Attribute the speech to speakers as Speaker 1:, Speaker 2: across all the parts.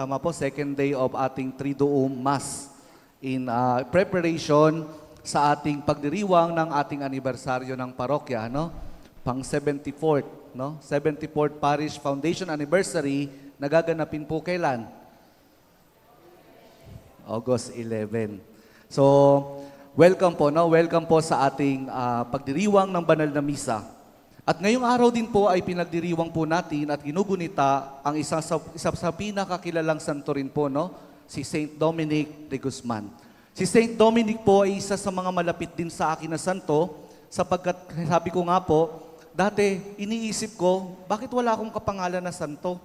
Speaker 1: Tama po, second day of ating Triduum Mass in uh, preparation sa ating pagdiriwang ng ating anibersaryo ng parokya, no? Pang 74th, no? 74th Parish Foundation Anniversary, nagaganapin po kailan? August 11. So, welcome po, no? Welcome po sa ating ah, pagdiriwang ng banal na misa. At ngayong araw din po ay pinagdiriwang po natin at ginugunita ang isa sa, isa sa pinakakilalang santo rin po, no? Si Saint Dominic de Guzman. Si Saint Dominic po ay isa sa mga malapit din sa akin na santo sapagkat sabi ko nga po, dati iniisip ko, bakit wala akong kapangalan na santo?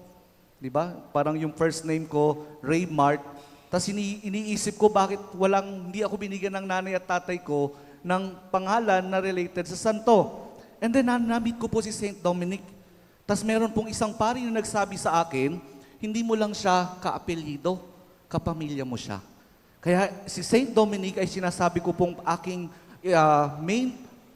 Speaker 1: Di ba? Parang yung first name ko, Ray Mart. Tapos ini- iniisip ko bakit walang, hindi ako binigyan ng nanay at tatay ko ng pangalan na related sa santo. And then na- namit ko po si Saint Dominic. Tapos meron pong isang pari na nagsabi sa akin, hindi mo lang siya kaapelyido, kapamilya mo siya. Kaya si Saint Dominic ay sinasabi ko pong aking ah, main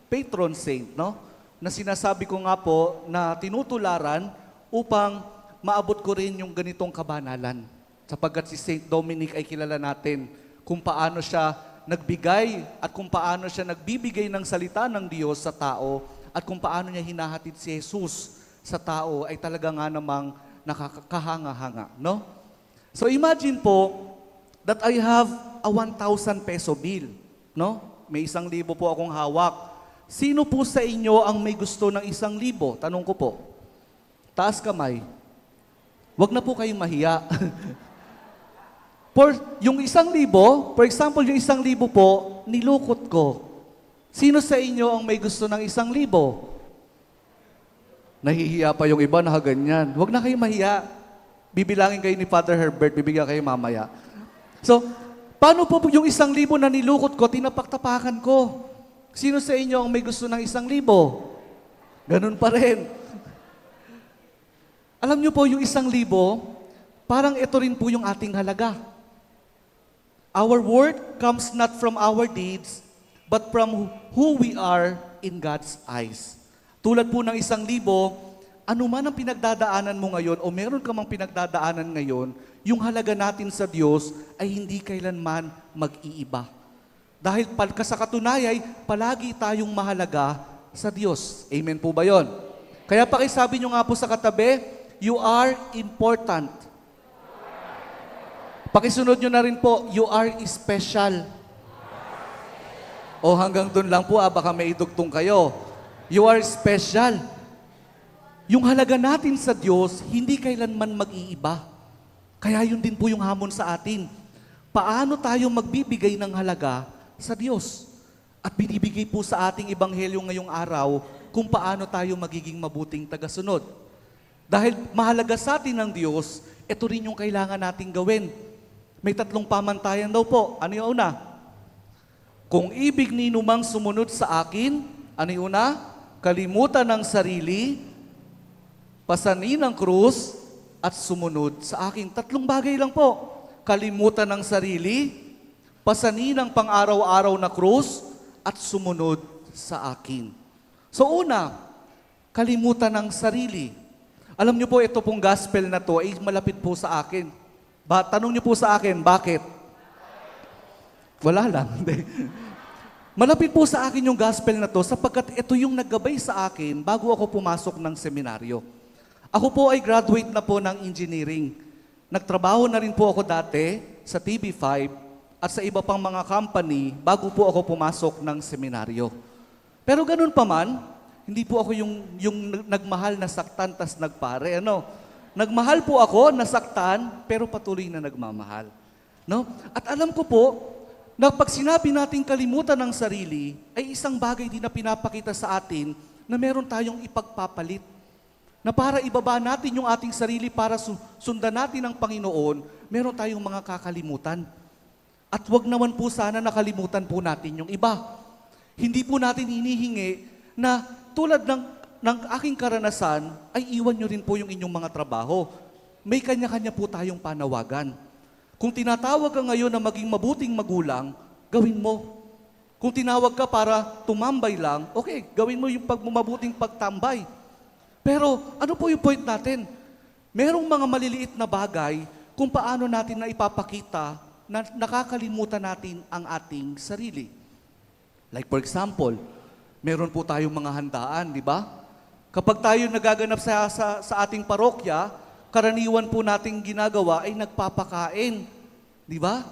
Speaker 1: patron saint, no? Na sinasabi ko nga po na tinutularan upang maabot ko rin yung ganitong kabanalan. Sapagkat si Saint Dominic ay kilala natin kung paano siya nagbigay at kung paano siya nagbibigay ng salita ng Diyos sa tao at kung paano niya hinahatid si Jesus sa tao ay talaga nga namang nakakahanga-hanga, no? So imagine po that I have a 1,000 peso bill, no? May isang libo po akong hawak. Sino po sa inyo ang may gusto ng isang libo? Tanong ko po. Taas kamay. Huwag na po kayong mahiya. For yung isang libo, for example, yung isang libo po, nilukot ko. Sino sa inyo ang may gusto ng isang libo? Nahihiya pa yung iba, nakaganyan. Huwag na kayong mahiya. Bibilangin kayo ni Father Herbert, bibigyan kayo mamaya. So, paano po yung isang libo na nilukot ko, tinapaktapakan ko? Sino sa inyo ang may gusto ng isang libo? Ganun pa rin. Alam niyo po, yung isang libo, parang ito rin po yung ating halaga. Our worth comes not from our deeds, but from who we are in God's eyes. Tulad po ng isang libo, ano man ang pinagdadaanan mo ngayon o meron ka mang pinagdadaanan ngayon, yung halaga natin sa Diyos ay hindi kailanman mag-iiba. Dahil pal sa katunayay, palagi tayong mahalaga sa Diyos. Amen po ba yon? Kaya pakisabi nyo nga po sa katabi, you are important. Pakisunod nyo na rin po, you are special. O hanggang dun lang po, ah, baka may idugtong kayo. You are special. Yung halaga natin sa Diyos, hindi kailanman mag-iiba. Kaya yun din po yung hamon sa atin. Paano tayo magbibigay ng halaga sa Diyos? At binibigay po sa ating ebanghelyo ngayong araw kung paano tayo magiging mabuting tagasunod. Dahil mahalaga sa atin ng Diyos, ito rin yung kailangan nating gawin. May tatlong pamantayan daw po. Ano yung una? Kung ibig ni numang sumunod sa akin, ano una? Kalimutan ng sarili, pasanin ang krus, at sumunod sa akin. Tatlong bagay lang po. Kalimutan ng sarili, pasanin ang pang-araw-araw na krus, at sumunod sa akin. So una, kalimutan ng sarili. Alam niyo po, ito pong gospel na to ay malapit po sa akin. Ba, tanong niyo po sa akin, bakit? Wala lang. Malapit po sa akin yung gospel na to sapagkat ito yung naggabay sa akin bago ako pumasok ng seminaryo. Ako po ay graduate na po ng engineering. Nagtrabaho na rin po ako dati sa TV5 at sa iba pang mga company bago po ako pumasok ng seminaryo. Pero ganun pa man, hindi po ako yung, yung nagmahal na saktan tas nagpare. Ano? Nagmahal po ako, nasaktan, pero patuloy na nagmamahal. No? At alam ko po, na pag sinabi natin kalimutan ng sarili, ay isang bagay din na pinapakita sa atin na meron tayong ipagpapalit. Na para ibaba natin yung ating sarili para su- sundan natin ang Panginoon, meron tayong mga kakalimutan. At wag naman po sana nakalimutan po natin yung iba. Hindi po natin hinihingi na tulad ng, ng aking karanasan, ay iwan nyo rin po yung inyong mga trabaho. May kanya-kanya po tayong panawagan. Kung tinatawag ka ngayon na maging mabuting magulang, gawin mo. Kung tinawag ka para tumambay lang, okay, gawin mo yung pag mabuting pagtambay. Pero ano po yung point natin? Merong mga maliliit na bagay kung paano natin na ipapakita na nakakalimutan natin ang ating sarili. Like for example, meron po tayong mga handaan, di ba? Kapag tayo nagaganap sa, sa, sa ating parokya, karaniwan po nating ginagawa ay nagpapakain. Di ba?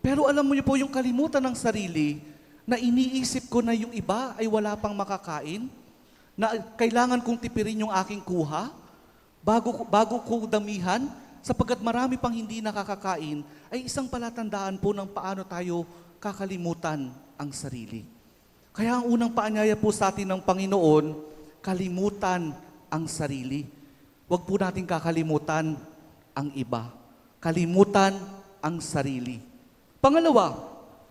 Speaker 1: Pero alam mo niyo po yung kalimutan ng sarili na iniisip ko na yung iba ay wala pang makakain, na kailangan kong tipirin yung aking kuha, bago, bago ko damihan, sapagkat marami pang hindi nakakakain, ay isang palatandaan po ng paano tayo kakalimutan ang sarili. Kaya ang unang paanyaya po sa atin ng Panginoon, kalimutan ang sarili. Huwag po natin kakalimutan ang iba. Kalimutan ang sarili. Pangalawa,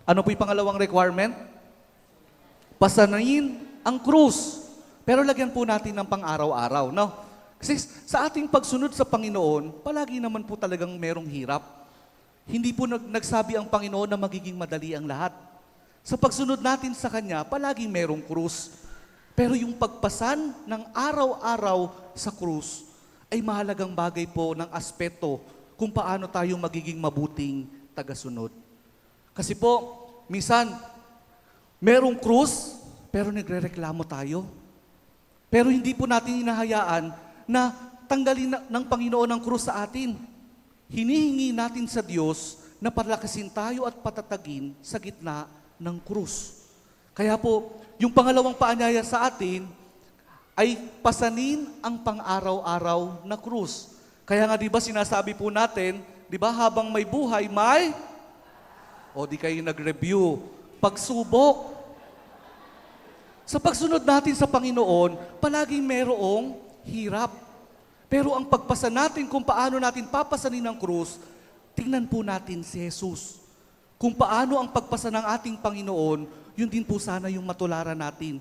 Speaker 1: ano po yung pangalawang requirement? Pasanayin ang krus. Pero lagyan po natin ng pang-araw-araw, no? Kasi sa ating pagsunod sa Panginoon, palagi naman po talagang merong hirap. Hindi po nag- nagsabi ang Panginoon na magiging madali ang lahat. Sa pagsunod natin sa Kanya, palaging merong krus. Pero yung pagpasan ng araw-araw sa krus ay mahalagang bagay po ng aspeto kung paano tayo magiging mabuting tagasunod. Kasi po, minsan, merong krus, pero nagre-reklamo tayo. Pero hindi po natin hinahayaan na tanggalin na, ng Panginoon ang krus sa atin. Hinihingi natin sa Diyos na palakasin tayo at patatagin sa gitna ng krus. Kaya po, yung pangalawang paanyaya sa atin ay pasanin ang pang-araw-araw na krus. Kaya nga 'di ba sinasabi po natin, 'di ba habang may buhay may o di kayo nag-review, pagsubok. Sa pagsunod natin sa Panginoon, palaging merong hirap. Pero ang pagpasa natin kung paano natin papasanin ang krus, tingnan po natin si Jesus. Kung paano ang pagpasa ng ating Panginoon, yun din po sana yung matularan natin.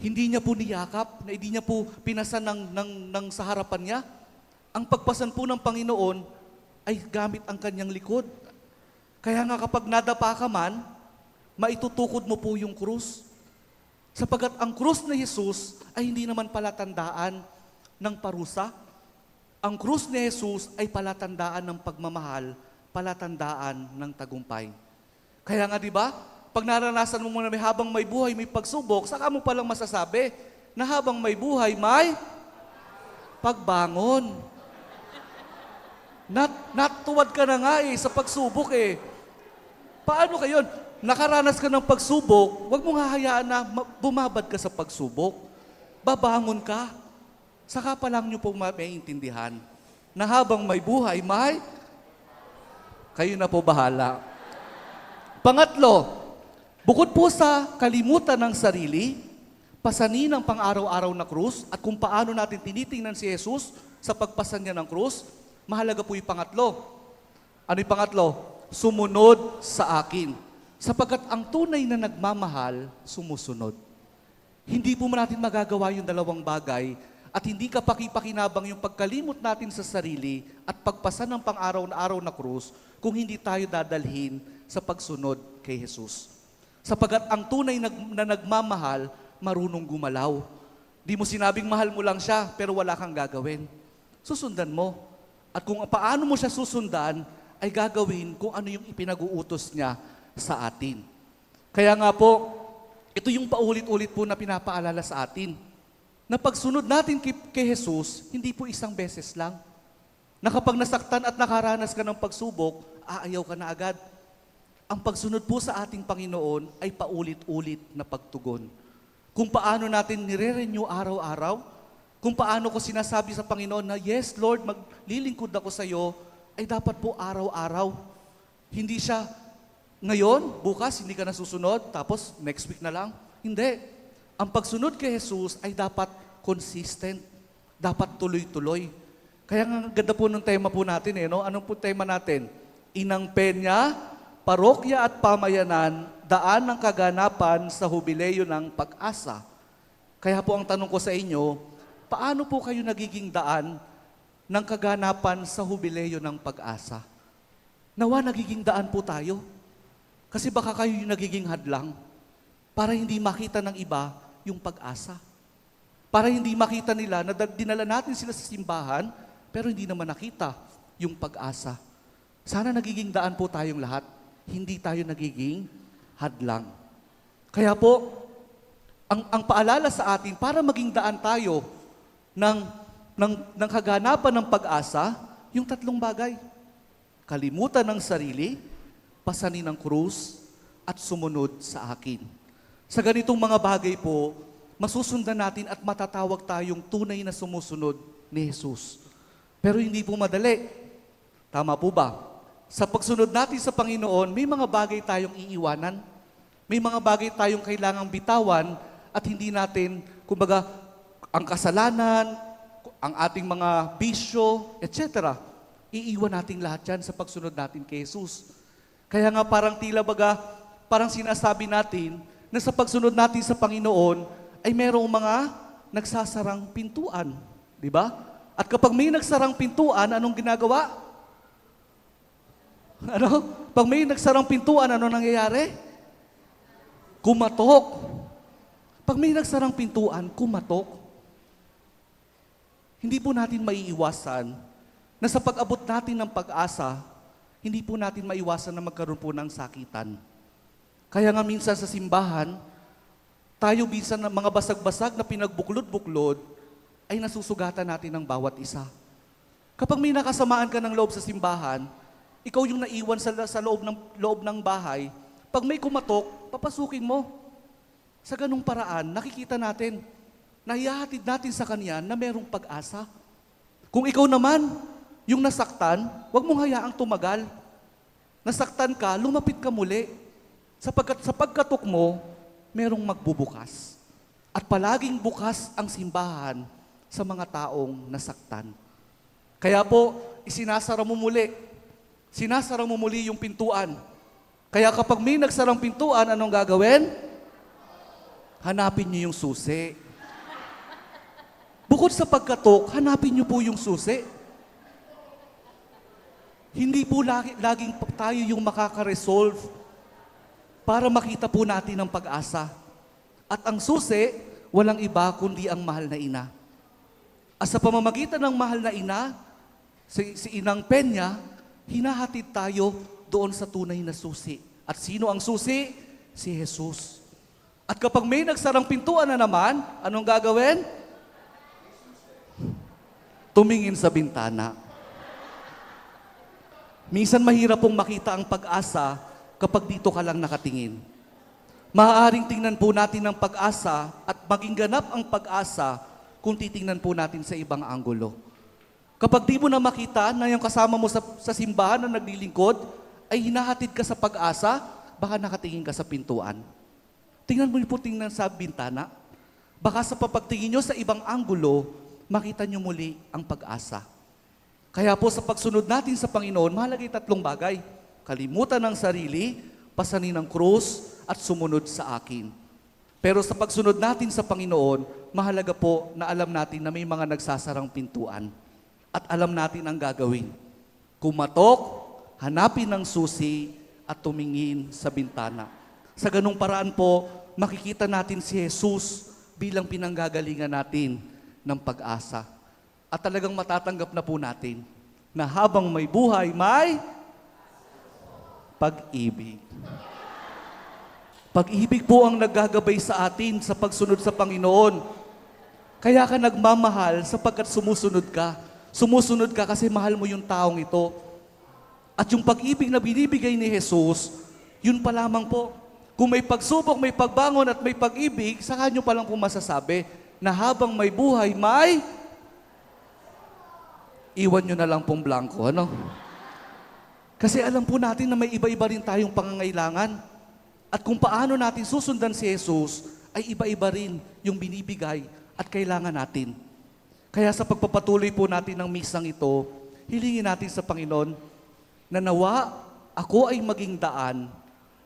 Speaker 1: Hindi niya po niyakap, na hindi niya po pinasan ng, ng, ng sa harapan niya. Ang pagpasan po ng Panginoon ay gamit ang kanyang likod. Kaya nga kapag nadapa ka man, maitutukod mo po yung krus. Sapagat ang krus na Jesus ay hindi naman palatandaan ng parusa. Ang krus ni Jesus ay palatandaan ng pagmamahal, palatandaan ng tagumpay. Kaya nga 'di ba? Pag naranasan mo muna may habang may buhay, may pagsubok, saka mo palang masasabi na habang may buhay, may pagbangon. Nat, natuwad ka na nga eh sa pagsubok eh. Paano kayo? Nakaranas ka ng pagsubok, huwag mong hahayaan na ma- bumabad ka sa pagsubok. Babangon ka. Saka pa lang nyo pong maiintindihan na habang may buhay, may kayo na po bahala. Pangatlo, bukod po sa kalimutan ng sarili, pasanin ang pang-araw-araw na krus at kung paano natin tinitingnan si Jesus sa pagpasan niya ng krus, mahalaga po yung pangatlo. Ano yung pangatlo? Sumunod sa akin. Sapagkat ang tunay na nagmamahal, sumusunod. Hindi po natin magagawa yung dalawang bagay at hindi kapaki-pakinabang yung pagkalimot natin sa sarili at pagpasan ng pang-araw-araw na krus kung hindi tayo dadalhin sa pagsunod kay Jesus. Sapagat ang tunay na, na nagmamahal, marunong gumalaw. Di mo sinabing mahal mo lang siya, pero wala kang gagawin. Susundan mo. At kung paano mo siya susundan, ay gagawin kung ano yung ipinag-uutos niya sa atin. Kaya nga po, ito yung paulit-ulit po na pinapaalala sa atin. Na pagsunod natin kay, kay Jesus, hindi po isang beses lang. Na kapag nasaktan at nakaranas ka ng pagsubok, aayaw ka na agad. Ang pagsunod po sa ating Panginoon ay paulit-ulit na pagtugon. Kung paano natin nire-renew araw-araw, kung paano ko sinasabi sa Panginoon na, Yes, Lord, maglilingkod ako sa iyo, ay dapat po araw-araw. Hindi siya, ngayon, bukas, hindi ka nasusunod, tapos next week na lang. Hindi. Ang pagsunod kay Jesus ay dapat consistent, dapat tuloy-tuloy. Kaya nga ganda po ng tema po natin eh, no? Anong po tema natin? Inang Peña, Parokya at Pamayanan, daan ng kaganapan sa hubileyo ng pag-asa. Kaya po ang tanong ko sa inyo, paano po kayo nagiging daan ng kaganapan sa hubileyo ng pag-asa? Nawa nagiging daan po tayo. Kasi baka kayo yung nagiging hadlang para hindi makita ng iba yung pag-asa. Para hindi makita nila na dinala natin sila sa simbahan, pero hindi naman nakita yung pag-asa. Sana nagiging daan po tayong lahat, hindi tayo nagiging hadlang. Kaya po, ang, ang paalala sa atin, para maging daan tayo ng, ng, ng kaganapan ng pag-asa, yung tatlong bagay. Kalimutan ng sarili, pasanin ng krus, at sumunod sa akin. Sa ganitong mga bagay po, masusundan natin at matatawag tayong tunay na sumusunod ni Jesus. Pero hindi po madali. Tama po ba? Sa pagsunod natin sa Panginoon, may mga bagay tayong iiwanan. May mga bagay tayong kailangang bitawan at hindi natin, kumbaga, ang kasalanan, ang ating mga bisyo, etc. Iiwan natin lahat yan sa pagsunod natin kay Jesus. Kaya nga parang tila baga, parang sinasabi natin na sa pagsunod natin sa Panginoon ay merong mga nagsasarang pintuan. Di ba? At kapag may nagsarang pintuan, anong ginagawa? Ano? Pag may nagsarang pintuan, ano nangyayari? Kumatok. Pag may nagsarang pintuan, kumatok. Hindi po natin maiiwasan na sa pag-abot natin ng pag-asa, hindi po natin maiwasan na magkaroon po ng sakitan. Kaya nga minsan sa simbahan, tayo minsan ng mga basag-basag na pinagbuklod-buklod, ay nasusugatan natin ng bawat isa. Kapag may nakasamaan ka ng loob sa simbahan, ikaw yung naiwan sa, sa loob, ng, loob ng bahay, pag may kumatok, papasukin mo. Sa ganung paraan, nakikita natin na ihahatid natin sa Kanya na merong pag-asa. Kung ikaw naman, yung nasaktan, huwag mong hayaang tumagal. Nasaktan ka, lumapit ka muli. Sapagkat sa pagkatok mo, merong magbubukas. At palaging bukas ang simbahan sa mga taong nasaktan. Kaya po, isinasara mo muli. Sinasara mo muli yung pintuan. Kaya kapag may nagsarang pintuan, anong gagawin? Hanapin niyo yung susi. Bukod sa pagkatok, hanapin niyo po yung susi. Hindi po lagi, laging tayo yung makaka-resolve para makita po natin ang pag-asa. At ang susi, walang iba kundi ang mahal na ina. At sa pamamagitan ng mahal na ina, si, si Inang Penya, hinahatid tayo doon sa tunay na susi. At sino ang susi? Si Jesus. At kapag may nagsarang pintuan na naman, anong gagawin? Tumingin sa bintana. Minsan mahirap pong makita ang pag-asa kapag dito ka lang nakatingin. Maaaring tingnan po natin ang pag-asa at maging ganap ang pag-asa kung titingnan po natin sa ibang anggulo. Kapag di mo na makita na yung kasama mo sa, sa simbahan na naglilingkod, ay hinahatid ka sa pag-asa, baka nakatingin ka sa pintuan. Tingnan mo po tingnan sa bintana. Baka sa papagtingin nyo sa ibang anggulo, makita nyo muli ang pag-asa. Kaya po sa pagsunod natin sa Panginoon, mahalaga yung tatlong bagay. Kalimutan ng sarili, pasanin ng krus, at sumunod sa akin. Pero sa pagsunod natin sa Panginoon, mahalaga po na alam natin na may mga nagsasarang pintuan. At alam natin ang gagawin. Kumatok, hanapin ng susi, at tumingin sa bintana. Sa ganung paraan po, makikita natin si Jesus bilang pinanggagalingan natin ng pag-asa. At talagang matatanggap na po natin na habang may buhay, may pag-ibig. Pag-ibig po ang naggagabay sa atin sa pagsunod sa Panginoon. Kaya ka nagmamahal sapagkat sumusunod ka. Sumusunod ka kasi mahal mo yung taong ito. At yung pag-ibig na binibigay ni Jesus, yun pa lamang po. Kung may pagsubok, may pagbangon at may pag-ibig, saka nyo pa lang po masasabi na habang may buhay, may iwan nyo na lang pong blanco. Ano? Kasi alam po natin na may iba-iba rin tayong pangangailangan. At kung paano natin susundan si Jesus, ay iba-iba rin yung binibigay at kailangan natin. Kaya sa pagpapatuloy po natin ng misang ito, hilingin natin sa Panginoon na nawa ako ay maging daan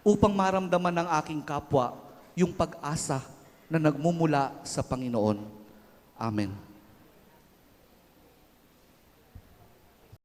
Speaker 1: upang maramdaman ng aking kapwa yung pag-asa na nagmumula sa Panginoon. Amen.